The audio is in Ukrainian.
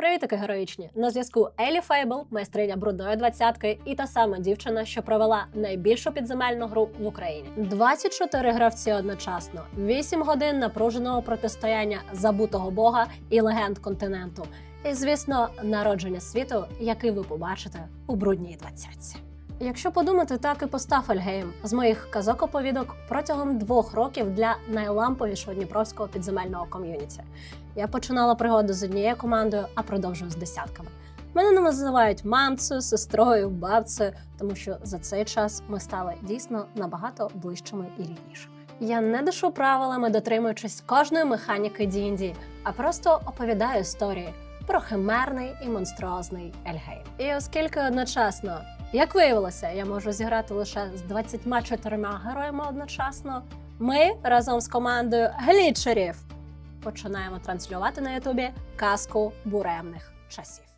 Привітики героїчні! На зв'язку Елі Фейбл, майстриня брудної двадцятки, і та сама дівчина, що провела найбільшу підземельну гру в Україні. 24 гравці одночасно, 8 годин напруженого протистояння забутого бога і легенд континенту. І, звісно, народження світу, який ви побачите у брудній двадцятці. Якщо подумати, так і постав Ельгейм з моїх казок-оповідок протягом двох років для найламповішого дніпровського підземельного ком'юніті. Я починала пригоду з однією командою, а продовжую з десятками. Мене не називають мамцею, сестрою, бабцею, тому що за цей час ми стали дійсно набагато ближчими і ріднішими. Я не дишу правилами, дотримуючись кожної механіки D&D, а просто оповідаю історії про химерний і монструозний Ельгейм. І оскільки одночасно, як виявилося, я можу зіграти лише з 24 героями одночасно, ми разом з командою глічерів починаємо транслювати на Ютубі казку буремних часів.